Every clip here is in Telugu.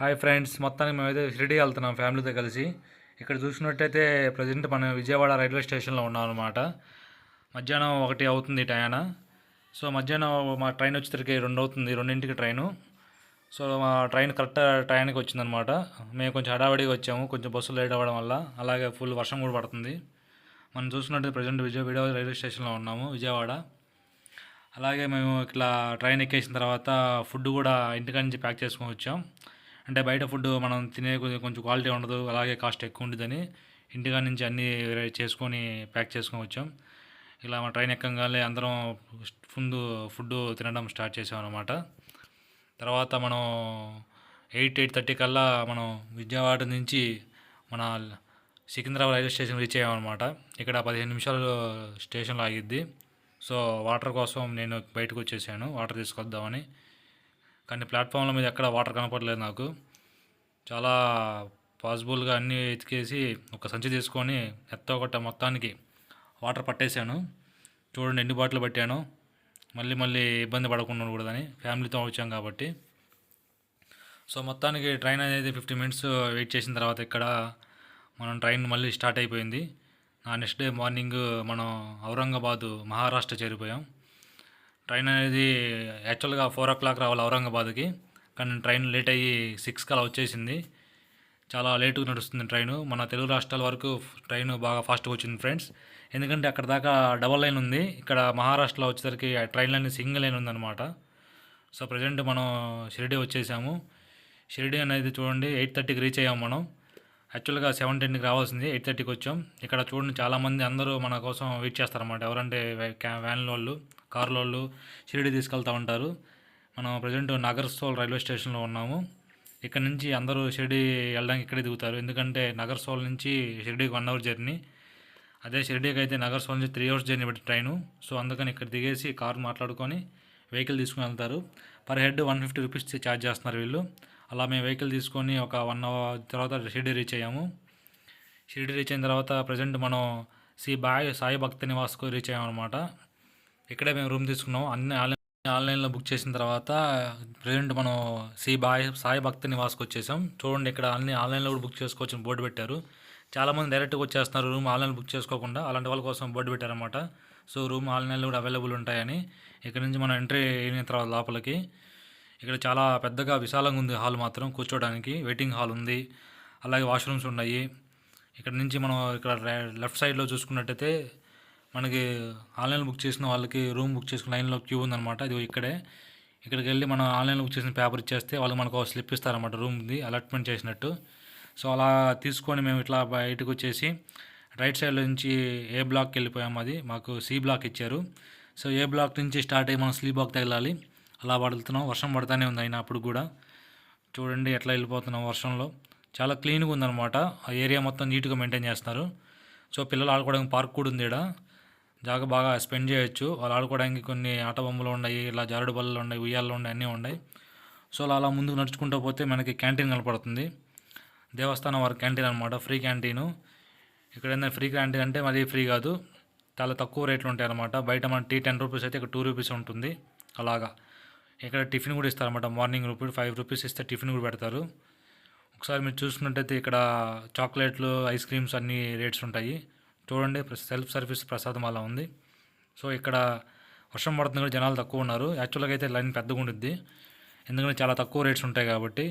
హాయ్ ఫ్రెండ్స్ మొత్తానికి మేమైతే షిరిడి వెళ్తున్నాం ఫ్యామిలీతో కలిసి. ఇక్కడ చూసినట్టయితే ప్రజెంట్ మనం విజయవాడ రైల్వే స్టేషన్లో ఉన్నాం అనమాట మధ్యాహ్నం ఒకటి అవుతుంది టయాన. సో మధ్యాహ్నం మా ట్రైన్ వచ్చేసరికి రెండు అవుతుంది రెండింటికి ట్రైను. సో మా ట్రైన్ కరెక్ట్ టయానికి వచ్చిందనమాట మేము కొంచెం హడావడిగా వచ్చాము కొంచెం బస్సు లేట్ అవ్వడం వల్ల. అలాగే ఫుల్ వర్షం కూడా పడుతుంది. మనం చూసినట్టు ప్రజెంట్ విజయవాడ రైల్వే స్టేషన్లో ఉన్నాము విజయవాడ. అలాగే మేము ఇట్లా ట్రైన్ ఎక్కేసిన తర్వాత ఫుడ్ కూడా ఇంటికాడ నుంచి ప్యాక్ చేసుకొని వచ్చాం. అంటే బయట ఫుడ్ మనం తినే కొంచెం క్వాలిటీ ఉండదు అలాగే కాస్ట్ ఎక్కువ ఉంటుందని ఇంటికాడ నుంచి అన్నీ చేసుకొని ప్యాక్ చేసుకొని వచ్చాం. ఇలా మా ట్రైన్ ఎక్కగానే అందరం ముందు ఫుడ్ తినడం స్టార్ట్ చేసాం అనమాట తర్వాత మనం ఎయిట్ ఎయిట్ థర్టీ కల్లా మనం విజయవాడ నుంచి మన సికింద్రాబాద్ రైల్వే స్టేషన్ రీచ్ అయ్యామన్నమాట ఇక్కడ పదిహేను నిమిషాలు స్టేషన్లో ఆగిద్ది. సో వాటర్ కోసం నేను బయటకు వచ్చేసాను. వాటర్ తీసుకొద్దామని. కానీ ప్లాట్ఫామ్ల మీద ఎక్కడ వాటర్ కనపడలేదు నాకు. చాలా పాసిబుల్గా అన్నీ ఎతికేసి ఒక సంచి తీసుకొని ఎత్త ఒకట మొత్తానికి వాటర్ పట్టేశాను చూడండి ఎన్ని బాటిల్ పట్టాను. మళ్ళీ మళ్ళీ ఇబ్బంది పడకుండా ఉండకూడదని ఫ్యామిలీతో వచ్చాం కాబట్టి. సో మొత్తానికి ట్రైన్ అనేది ఫిఫ్టీ మినిట్స్ వెయిట్ చేసిన తర్వాత ఇక్కడ మనం ట్రైన్ మళ్ళీ స్టార్ట్ అయిపోయింది. ఆ నెక్స్ట్ డే మార్నింగ్ మనం ఔరంగాబాద్ మహారాష్ట్ర చేరిపోయాం. ట్రైన్ అనేది యాక్చువల్గా ఫోర్ ఓ క్లాక్ రావాలి ఔరంగాబాద్కి. కానీ ట్రైన్ లేట్ అయ్యి సిక్స్ కలా వచ్చేసింది. చాలా లేటుగా నడుస్తుంది ట్రైను. మన తెలుగు రాష్ట్రాల వరకు ట్రైన్ బాగా ఫాస్ట్గా వచ్చింది ఫ్రెండ్స్. ఎందుకంటే అక్కడ దాకా డబల్ లైన్ ఉంది. ఇక్కడ మహారాష్ట్రలో వచ్చేసరికి ట్రైన్ లైన్ సింగిల్ లైన్ ఉందన్నమాట. సో ప్రజెంట్ మనం షిరిడి వచ్చేసాము. షిరిడి అనేది చూడండి ఎయిట్ థర్టీకి రీచ్ అయ్యాము మనం. యాక్చువల్గా సెవెన్ టెన్కి రావాల్సింది. ఎయిట్ థర్టీకి వచ్చాం. ఇక్కడ చూడండి చాలామంది అందరూ మన కోసం వెయిట్ చేస్తారన్నమాట. ఎవరంటే క్యా- వ్యాన్ల వాళ్ళు కార్ల వాళ్ళు షిరిడి తీసుకెళ్తూ ఉంటారు. మనం ప్రజెంట్ నగర్సోల్ రైల్వే స్టేషన్లో ఉన్నాము. ఇక్కడ నుంచి అందరూ షిరిడి వెళ్ళడానికి ఇక్కడే దిగుతారు. ఎందుకంటే నగర్సోల్ నుంచి షిరిడికి వన్ అవర్ జర్నీ. అదే షిరిడీకి అయితే నగర్సోల్ నుంచి త్రీ అవర్స్ జర్నీ పెట్టి ట్రైను. సో అందుకని ఇక్కడ దిగేసి కారు మాట్లాడుకొని వెహికల్ తీసుకుని వెళ్తారు. Per head one fifty rupees charge చేస్తున్నారు వీళ్ళు. అలా మేము వెహికల్ తీసుకొని ఒక వన్ అవర్ తర్వాత షిరిడి రీచ్ అయ్యాము. షిరిడి రీచ్ అయిన తర్వాత ప్రజెంట్ మనం శ్రీ బాయ్ సాయి భక్తి నివాస్కు రీచ్ అయ్యామన్నమాట. ఇక్కడే మేము రూమ్ తీసుకున్నాం అన్ని ఆన్లైన్ ఆన్లైన్లో బుక్ చేసిన తర్వాత ప్రజెంట్ మనం శ్రీ బాయ్ సాయి భక్త నివాస్కి వచ్చేసాం. చూడండి ఇక్కడ అన్ని ఆన్లైన్లో కూడా బుక్ చేసుకోవచ్చు బోర్డు పెట్టారు. చాలామంది డైరెక్ట్గా వచ్చేస్తున్నారు రూమ్ ఆన్లైన్ బుక్ చేసుకోకుండా. అలాంటి వాళ్ళ కోసం బోర్డు పెట్టారనమాట సో రూమ్ ఆన్లైన్లో కూడా అవైలబుల్ ఉంటాయని. ఇక్కడ నుంచి మనం ఎంట్రీ అయిన తర్వాత లోపలికి. ఇక్కడ చాలా పెద్దగా విశాలంగా ఉంది హాల్ మాత్రం కూర్చోడానికి. వెయిటింగ్ హాల్ ఉంది. అలాగే వాష్రూమ్స్ ఉన్నాయి. ఇక్కడ నుంచి మనం ఇక్కడ లెఫ్ట్ సైడ్లో చూసుకున్నట్టయితే మనకి ఆన్లైన్ బుక్ చేసిన వాళ్ళకి రూమ్ బుక్ చేసుకున్న లైన్లో క్యూ ఉందన్నమాట. ఇది ఇక్కడే. ఇక్కడికి వెళ్ళి మనం ఆన్లైన్లో బుక్ చేసిన పేపర్ ఇచ్చేస్తే వాళ్ళు మనకు స్లిప్ ఇస్తారన్నమాట రూమ్ది అలాట్మెంట్ చేసినట్టు. సో అలా తీసుకొని మేము ఇట్లా బయటకు వచ్చేసి రైట్ సైడ్ నుంచి ఏ బ్లాక్కి వెళ్ళిపోయాం అది. మాకు సి బ్లాక్ ఇచ్చారు. సో ఏ బ్లాక్ నుంచి స్టార్ట్ అయ్యి మనం సి బ్లాక్ తగిలాలి. అలా పడుతున్నాం వర్షం పడుతూనే ఉంది అయినా అప్పుడు కూడా. చూడండి ఎట్లా వెళ్ళిపోతున్నాం వర్షంలో. చాలా క్లీన్గా ఉందన్నమాట. ఆ ఏరియా మొత్తం నీట్గా మెయింటైన్ చేస్తున్నారు. సో పిల్లలు ఆడుకోవడానికి పార్క్ కూడా ఉంది ఇక్కడ జాగా బాగా స్పెండ్ చేయొచ్చు. వాళ్ళు ఆడుకోవడానికి కొన్ని ఆట బొమ్మలు ఉన్నాయి ఇలా జారుడు బల్లలు ఉన్నాయి ఉయ్యాలు ఉన్నాయి అన్నీ ఉన్నాయి. సో అలా అలా ముందుకు నడుచుకుంటూ పోతే మనకి క్యాంటీన్ కనపడుతుంది. దేవస్థానం వారి క్యాంటీన్ అనమాట ఫ్రీ క్యాంటీను. ఇక్కడ ఏంటంటే ఫ్రీ క్యాంటీన్ అంటే మరీ ఫ్రీ కాదు చాలా తక్కువ రేట్లు ఉంటాయి అనమాట బయట మన టీ టెన్ రూపీస్ అయితే ఇక్కడ టూ రూపీస్ ఉంటుంది అలాగా. ఇక్కడ టిఫిన్ కూడా ఇస్తారన్నమాట మార్నింగ్ రూపీ ఫైవ్ రూపీస్ ఇస్తే టిఫిన్ కూడా పెడతారు. ఒకసారి మీరు చూసుకున్నట్టయితే ఇక్కడ చాక్లెట్లు ఐస్ క్రీమ్స్ అన్ని రేట్స్ ఉంటాయి. చూడండి సెల్ఫ్ సర్వీస్ ప్రసాదం అలా ఉంది. సో ఇక్కడ వర్షం పడుతుంది కూడా జనాలు తక్కువ ఉన్నారు. యాక్చువల్గా అయితే లైన్ పెద్దగా ఉండిద్ది. ఎందుకంటే చాలా తక్కువ రేట్స్ ఉంటాయి కాబట్టి.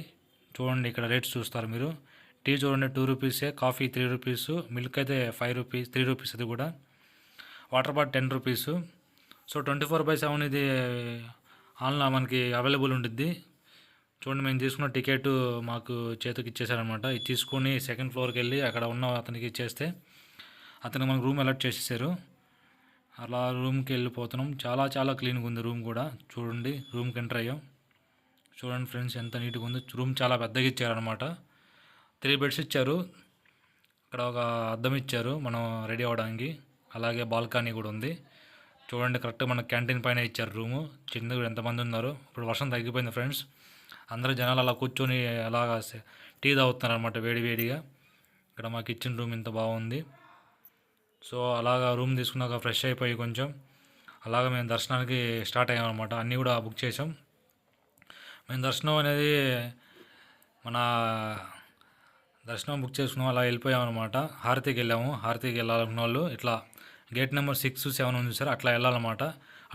చూడండి ఇక్కడ రేట్స్ చూస్తారు మీరు. టీ చూడండి టూ రూపీసే కాఫీ త్రీ రూపీస్ మిల్క్ అయితే ఫైవ్ రూపీస్ త్రీ రూపీస్ అది కూడా. Water bottle ten rupees so twenty four by seven ఇది ఆన్లైన్ మనకి అవైలబుల్ ఉండిద్ది. చూడండి మేము తీసుకున్న టికెట్ మాకు చేతికి ఇచ్చేసారనమాట ఇది తీసుకొని సెకండ్ ఫ్లోర్కి వెళ్ళి అక్కడ ఉన్న అతనికి ఇచ్చేస్తే అతను మనకు రూమ్ అలర్ట్ చేసేసారు. అలా రూమ్కి వెళ్ళిపోతున్నాం. చాలా చాలా క్లీన్గా ఉంది రూమ్ కూడా. చూడండి రూమ్కి ఎంటర్ అయ్యాం. చూడండి ఫ్రెండ్స్ ఎంత నీట్గా ఉంది. రూమ్ చాలా పెద్దగా ఇచ్చారనమాట త్రీ బెడ్స్ ఇచ్చారు. ఇక్కడ ఒక అద్దం ఇచ్చారు మనం రెడీ అవ్వడానికి. అలాగే బాల్కనీ కూడా ఉంది. చూడండి కరెక్ట్గా మన క్యాంటీన్ పైన ఇచ్చారు రూము. చిన్నది కూడా ఎంతమంది ఉన్నారు. ఇప్పుడు వర్షం తగ్గిపోయింది ఫ్రెండ్స్. అందరూ జనాలు అలా కూర్చొని అలాగా టీ తాగుతున్నారు అనమాట వేడి వేడిగా. ఇక్కడ మాకు ఇచ్చిన రూమ్ ఇంత బాగుంది. సో అలాగా రూమ్ తీసుకున్నాక ఫ్రెష్ అయిపోయి కొంచెం అలాగ మేము దర్శనానికి స్టార్ట్ అయ్యాం అనమాట అన్నీ కూడా బుక్ చేసాం మేము దర్శనం అనేది మన దర్శనం బుక్ చేసుకున్నాం అలా వెళ్ళిపోయాం అనమాట హారతికి వెళ్ళాము. హారతికి వెళ్ళాలనుకున్న వాళ్ళు ఇట్లా గేట్ నెంబర్ సిక్స్ సెవెన్ ఉంది సార్ అట్లా వెళ్ళాలన్నమాట.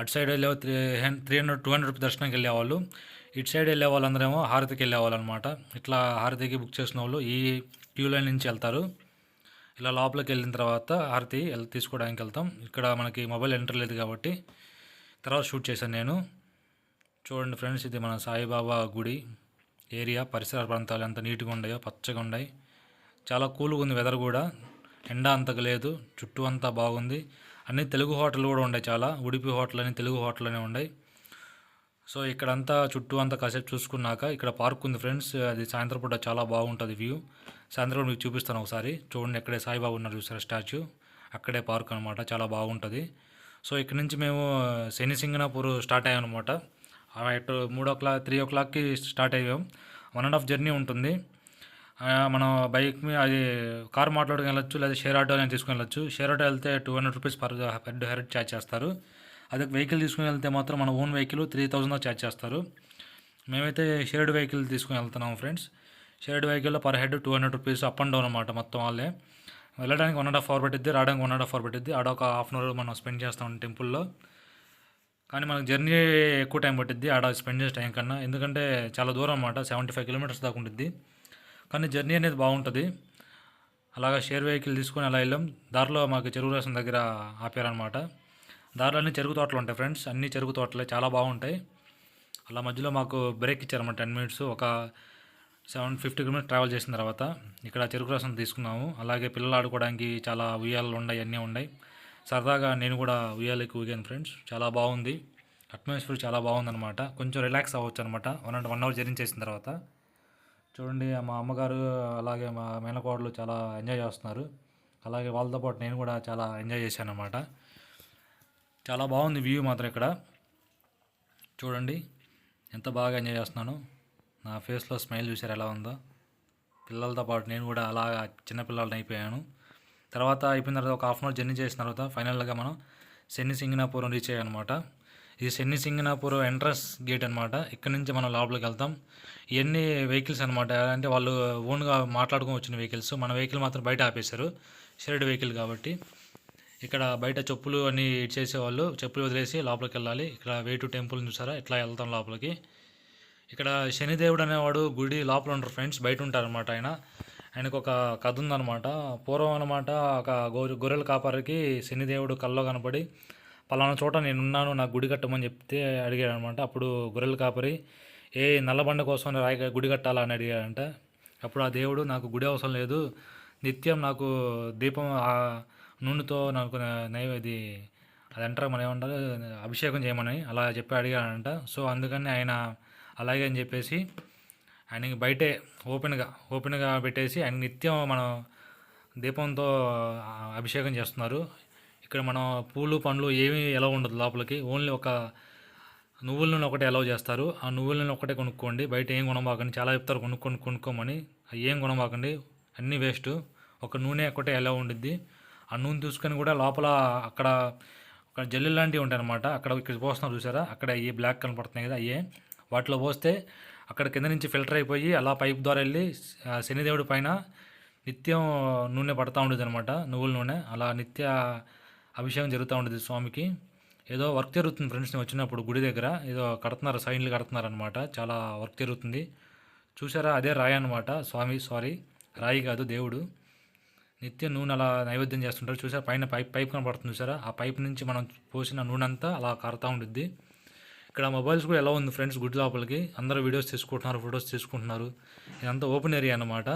అటు సైడ్ వెళ్ళే three three hundred two hundred దర్శనంకి వెళ్ళేవాళ్ళు ఇటు సైడ్ వెళ్ళే వాళ్ళందరేమో హారతికి వెళ్ళేవాళ్ళు అనమాట ఇట్లా హారతికి బుక్ చేసిన వాళ్ళు ఈ క్యూ లైన్ నుంచి వెళ్తారు. ఇలా లోపలికి వెళ్ళిన తర్వాత హారతి వెళ్ళి తీసుకోవడానికి వెళ్తాం. ఇక్కడ మనకి మొబైల్ ఎంటర్ లేదు కాబట్టి తర్వాత షూట్ చేశాను నేను. చూడండి ఫ్రెండ్స్ ఇది మన సాయిబాబా గుడి ఏరియా. పరిసర ప్రాంతాలు ఎంత నీట్గా ఉన్నాయో పచ్చగా ఉన్నాయి. చాలా కూల్గా ఉంది వెదర్ కూడా. ఎండ అంతగా లేదు చుట్టూ అంతా బాగుంది. అన్ని తెలుగు హోటల్ కూడా ఉన్నాయి చాలా. ఉడిపి హోటల్ అని తెలుగు హోటల్ అని ఉన్నాయి. సో ఇక్కడంతా చుట్టూ అంతా కాసేపు చూసుకున్నాక ఇక్కడ పార్క్ ఉంది ఫ్రెండ్స్. అది సాయంత్రం పూట చాలా బాగుంటుంది వ్యూ. సాయంత్రం మీకు చూపిస్తాను ఒకసారి. చూడండి ఎక్కడే సాయిబాబు ఉన్నారు చూసారా స్టాచ్యూ? అక్కడే పార్క్ అనమాట చాలా బాగుంటుంది. సో ఇక్కడ నుంచి మేము శని సింగనాపూర్ స్టార్ట్ అయ్యాం అనమాట అటు మూడో క్లాక్ త్రీ ఓ క్లాక్కి స్టార్ట్ అయ్యాం. వన్ అండ్ హాఫ్ జర్నీ ఉంటుంది. మనం బైక్ మీద అది కార్ మాట్లాడుకుని వెళ్ళొచ్చు లేదా షేర్ ఆటో అని తీసుకుని వెళ్ళొచ్చు. షేర్ ఆటో వెళ్తే two hundred rupees per head head charge చేస్తారు. అదే వెహికల్ తీసుకుని వెళ్తే మాత్రం మన own vehicle three thousand charge చేస్తారు. మేమైతే షేర్డ్ వెహికల్ తీసుకుని వెళ్తున్నాం ఫ్రెండ్స్. షేర్డ్ వెహికల్లో per head two hundred rupees up and down అనమాట మొత్తం వాళ్ళే. వెళ్ళడానికి వన్ అండ్ హాఫ్ అవర్ పెట్టిద్ది రావడానికి వన్ అండ్ హాఫ్ అవర్ పెట్టిద్ది. ఆడ ఒక హాఫ్ అన్ అవర్ మనం స్పెండ్ చేస్తాం టెంపుల్లో. కానీ మనకు జర్నీ ఎక్కువ టైం పట్టిద్ది ఆడ స్పెండ్ చేసే టైం కన్నా. ఎందుకంటే చాలా దూరం అనమాట సెవెంటీ ఫైవ్ కిలోమీటర్స్ దాకా ఉంటుంది కానీ జర్నీ అనేది బాగుంటుంది. అలాగా షేర్ వెహికల్ తీసుకొని అలా వెళ్ళాం. దారిలో మాకు చెరువు రాసిన దగ్గర ఆపారనమాట దారిలో అన్ని చెరుకు తోటలు ఉంటాయి ఫ్రెండ్స్. అన్ని చెరుకు తోటలే చాలా బాగుంటాయి. అలా మధ్యలో మాకు బ్రేక్ ఇచ్చారన్నమాట టెన్ మినిట్స్. ఒక సెవెన్ ఫిఫ్టీ కిలోమీటర్ ట్రావెల్ చేసిన తర్వాత ఇక్కడ చెరుకు రసం తీసుకున్నాము. అలాగే పిల్లలు ఆడుకోవడానికి చాలా ఉయ్యాలు ఉన్నాయి అన్నీ ఉన్నాయి. సరదాగా నేను కూడా ఉయ్యాలకి ఊగాను ఫ్రెండ్స్. చాలా బాగుంది. అట్మాస్ఫియర్ చాలా బాగుందనమాట కొంచెం రిలాక్స్ అవ్వచ్చు అనమాట one and one hour journey చేసిన తర్వాత. చూడండి మా అమ్మగారు అలాగే మా మేనకోడలు చాలా ఎంజాయ్ చేస్తున్నారు. అలాగే వాళ్ళతో పాటు నేను కూడా చాలా ఎంజాయ్ చేశాను అనమాట చాలా బాగుంది వ్యూ మాత్రం ఇక్కడ. చూడండి ఎంత బాగా ఎంజాయ్ చేస్తున్నాను. నా ఫేస్లో స్మైల్ చూసారు ఎలా ఉందో. పిల్లలతో పాటు నేను కూడా అలాగా చిన్నపిల్లలని అయిపోయాను. తర్వాత అయిపోయిన తర్వాత ఒక హాఫ్ అన్ అవర్ జర్నీ చేసిన తర్వాత ఫైనల్గా మనం శని సింగనాపురం రీచ్ అయ్యాం అనమాట ఇది శని సింగనాపురం ఎంట్రన్స్ గేట్ అనమాట ఇక్కడ నుంచి మనం లోపలికి వెళ్తాం. ఇవన్నీ వెహికల్స్ అనమాట అంటే వాళ్ళు ఓన్గా మాట్లాడుకొని వచ్చిన వెహికల్స్ మన వెహికల్ మాత్రం బయట ఆపేశారు. షేర్డ్ వెహికల్ కాబట్టి. ఇక్కడ బయట చెప్పులు అన్నీ ఇచ్చేసేవాళ్ళు చెప్పులు వదిలేసి లోపలికి వెళ్ళాలి. ఇక్కడ వే టు టెంపుల్ చూసారా? ఇట్లా వెళ్తాం లోపలికి. ఇక్కడ శనిదేవుడు అనేవాడు గుడి లోపల ఉంటారు ఫ్రెండ్స్. బయట ఉంటారనమాట ఆయన. ఆయనకు ఒక కథ ఉందన్నమాట. పూర్వం అనమాట ఒక గొర్రె గొర్రెల కాపరికి శనిదేవుడు కల్లో కనపడి పలానా చోట నేను ఉన్నాను నాకు గుడి కట్టమని చెప్తే అడిగాడు అనమాట అప్పుడు గొర్రెల కాపరి ఏ నల్లబండ కోసం రాయి గుడి కట్టాలా అని అడిగాడంట. అప్పుడు ఆ దేవుడు నాకు గుడి అవసరం లేదు. నిత్యం నాకు దీపం నూనెతో నాకు నైవేది అది అంటారు మనం ఏమంటారు? అభిషేకం చేయమని అలా చెప్పి అడిగాడంట. సో అందుకని ఆయన అలాగే అని చెప్పేసి ఆయనకి బయటే ఓపెన్గా ఓపెన్గా పెట్టేసి ఆయన నిత్యం మనం దీపంతో అభిషేకం చేస్తున్నారు. ఇక్కడ మనం పూలు పండ్లు ఏమీ ఎలా ఉండదు లోపలికి. ఓన్లీ ఒక నువ్వుల నూనె ఒకటే అలౌ చేస్తారు. ఆ నువ్వుల నూనె ఒకటే కొనుక్కోండి. బయట ఏం కొనబాకండి చాలా చెప్తారు కొనుక్కొని కొనుక్కోమని. ఏం కొనబాకండి అన్నీ వేస్ట్. ఒక నూనె ఒకటే ఎలా ఉండిద్ది. ఆ నూనె తీసుకొని కూడా లోపల అక్కడ ఒక జల్లి లాంటివి ఉంటాయి అనమాట అక్కడ ఇక్కడ పోస్తున్నారు చూసారా? అక్కడ ఏ బ్లాక్ కనపడుతున్నాయి కదా అయ్యే. వాటిలో పోస్తే అక్కడ కింద నుంచి ఫిల్టర్ అయిపోయి అలా పైప్ ద్వారా వెళ్ళి శనిదేవుడి పైన నిత్యం నూనె పడతా ఉండేది అనమాట నువ్వుల నూనె. అలా నిత్య అభిషేకం జరుగుతూ ఉండేది స్వామికి. ఏదో వర్క్ జరుగుతుంది ఫ్రెండ్స్ నేను వచ్చినప్పుడు గుడి దగ్గర. ఏదో కడుతున్నారు సైన్లు కడుతున్నారు అనమాట చాలా వర్క్ జరుగుతుంది. చూసారా? అదే రాయి అనమాట స్వామి సారీ. రాయి కాదు దేవుడు. నిత్యం నూనె అలా నైవేద్యం చేస్తుంటారు. చూసారా? పైన పైప్ పైప్ కనపడుతుంది చూసారా? ఆ పైప్ నుంచి మనం పోసిన నూనె అంతా అలా కారుతూ ఉండిద్ది. ఇక్కడ మొబైల్స్ కూడా ఎలా ఉంది ఫ్రెండ్స్ గుడి లోపలికి? అందరూ వీడియోస్ తీసుకుంటున్నారు ఫొటోస్ తీసుకుంటున్నారు. ఇదంతా ఓపెన్ ఏరియా అనమాట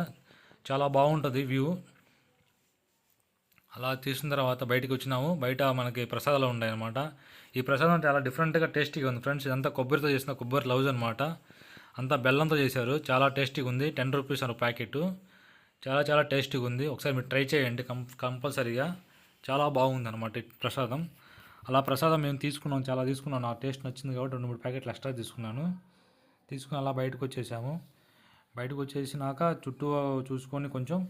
చాలా బాగుంటుంది వ్యూ. అలా తీసిన తర్వాత బయటకు వచ్చినాము. బయట మనకి ప్రసాదాలు ఉన్నాయి అనమాట ఈ ప్రసాదం చాలా డిఫరెంట్గా టేస్టీగా ఉంది ఫ్రెండ్స్. ఇదంతా కొబ్బరితో చేసిన కొబ్బరి లవ్స్ అనమాట అంతా బెల్లంతో చేశారు. చాలా టేస్టీగా ఉంది. టెన్ రూపీస్ అని ప్యాకెట్. చాలా చాలా టేస్టీగా ఉంది. ఒకసారి మీరు ట్రై చేయండి కం కంపల్సరీగా. చాలా బాగుంది అనమాట ప్రసాదం. అలా ప్రసాదం మేము తీసుకున్నాం చాలా తీసుకున్నాం. నా టేస్ట్ నచ్చింది కాబట్టి రెండు మూడు ప్యాకెట్లు ఎక్స్ట్రా తీసుకున్నాను. తీసుకుని అలా బయటకు వచ్చేసాము. బయటకు వచ్చేసినాక చుట్టూ చూసుకొని కొంచెం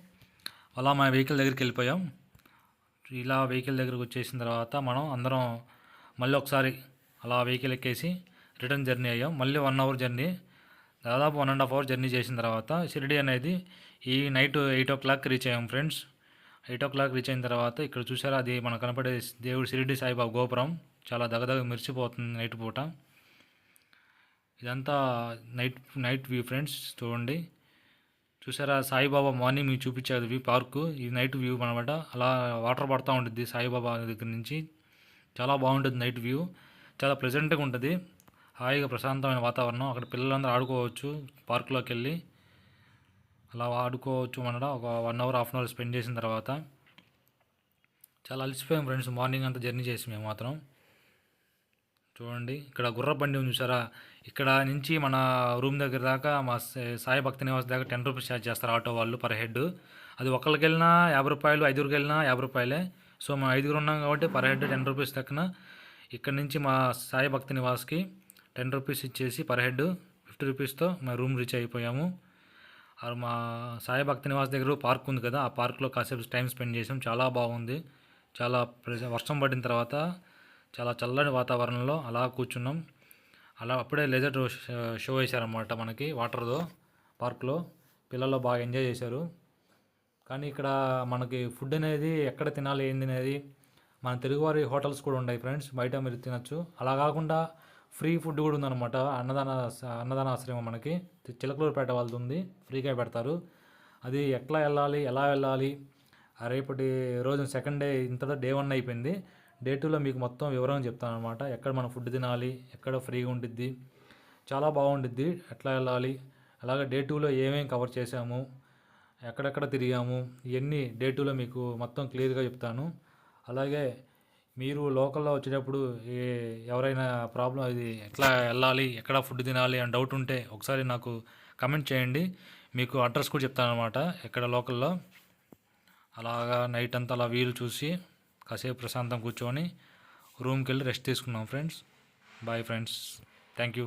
అలా మా వెహికల్ దగ్గరికి వెళ్ళిపోయాం. ఇలా వెహికల్ దగ్గరకు వచ్చేసిన తర్వాత మనం అందరం మళ్ళీ ఒకసారి అలా వెహికల్ ఎక్కేసి రిటర్న్ జర్నీ అయ్యాం. మళ్ళీ వన్ అవర్ జర్నీ దాదాపు one and half hour journey చేసిన తర్వాత షిరిడి అనేది ఈ night eight o'clock reach అయ్యాం friends eight o'clock reach అయిన తర్వాత ఇక్కడ చూసారా అది మనకు కనపడే దేవుడు షిరిడి సాయిబాబా గోపురం. చాలా దగదగ మెరిసిపోతుంది నైట్ పూట. ఇదంతా నైట్ నైట్ వ్యూ ఫ్రెండ్స్ చూడండి. చూసారా సాయిబాబా మార్నింగ్ మీకు చూపించేది వ్యూ పార్కు ఇది నైట్ వ్యూ అనమాట అలా వాటర్ పడుతూ ఉంటుంది సాయిబాబా దగ్గర నుంచి. చాలా బాగుంటుంది నైట్ వ్యూ చాలా ప్లెజెంట్గా ఉంటుంది. హాయిగా ప్రశాంతమైన వాతావరణం. అక్కడ పిల్లలందరూ ఆడుకోవచ్చు పార్కులోకి వెళ్ళి అలా ఆడుకోవచ్చు అనడం. ఒక one hour half an hour spend చేసిన తర్వాత. చాలా అలసిపోయాం ఫ్రెండ్స్. మార్నింగ్ అంతా జర్నీ చేసి మేము మాత్రం. చూడండి ఇక్కడ గుర్ర బండి ఉంది చూసారా? ఇక్కడ నుంచి మన రూమ్ దగ్గర దాకా మా సాయి భక్తి నివాస్ దాకా టెన్ రూపీస్ ఛార్జ్ చేస్తారు ఆటో వాళ్ళు పర్ హెడ్. అది ఒకరికి వెళ్ళినా యాభై రూపాయలు ఐదుగురికి వెళ్ళినా యాభై రూపాయలే. సో మేము ఐదుగురు ఉన్నాం కాబట్టి పర్ హెడ్ టెన్ రూపీస్ దక్కన ఇక్కడ నుంచి మా సాయి భక్తి నివాస్కి టెన్ రూపీస్ ఇచ్చేసి పర్ హెడ్ ఫిఫ్టీ రూపీస్తో మా రూమ్ రీచ్ అయిపోయాము. మా సాయి భక్తి నివాస్ దగ్గర పార్క్ ఉంది కదా ఆ పార్క్లో కాసేపు టైం స్పెండ్ చేసాం. చాలా బాగుంది. చాలా వర్షం పడిన తర్వాత చాలా చల్లని వాతావరణంలో అలా కూర్చున్నాం. అలా అప్పుడే లేజర్ షో వేశారనమాట మనకి వాటర్తో పార్క్లో. పిల్లలు బాగా ఎంజాయ్ చేశారు. కానీ ఇక్కడ మనకి ఫుడ్ అనేది ఎక్కడ తినాలి ఏంది అనేది మన తెలుగువారి హోటల్స్ కూడా ఉన్నాయి ఫ్రెండ్స్. బయట మీరు తినచ్చు. అలా కాకుండా ఫ్రీ ఫుడ్ కూడా ఉందన్నమాట. అన్నదాన అన్నదాన ఆశ్రమం మనకి. చిలకలూరుపేట వాళ్ళది ఉంది ఫ్రీగా పెడతారు. అది ఎట్లా వెళ్ళాలి ఎలా వెళ్ళాలి? రేపటి రోజు సెకండ్ డే ఇంత డే వన్ అయిపోయింది. డే టూలో మీకు మొత్తం వివరం చెప్తాను అనమాట ఎక్కడ మనం ఫుడ్ తినాలి ఎక్కడ ఫ్రీగా ఉండిద్ది చాలా బాగుండిద్ది ఎట్లా వెళ్ళాలి అలాగే డే టూలో ఏమేమి కవర్ చేసాము ఎక్కడెక్కడ తిరిగాము ఇవన్నీ డే టూలో మీకు మొత్తం క్లియర్గా చెప్తాను. అలాగే మీరు లోకల్లో వచ్చేటప్పుడు ఎవరైనా ప్రాబ్లం ఇది ఎట్లా వెళ్ళాలి ఎక్కడ ఫుడ్ తినాలి అని డౌట్ ఉంటే ఒకసారి నాకు కమెంట్ చేయండి. మీకు అడ్రస్ కూడా చెప్తాను అనమాట ఎక్కడ లోకల్లో. అలాగా నైట్ అంతా అలా వీలు చూసి కాసేపు ప్రశాంతం కూర్చొని రూమ్కి వెళ్ళి రెస్ట్ తీసుకున్నాం friends. Bye friends. Thank you.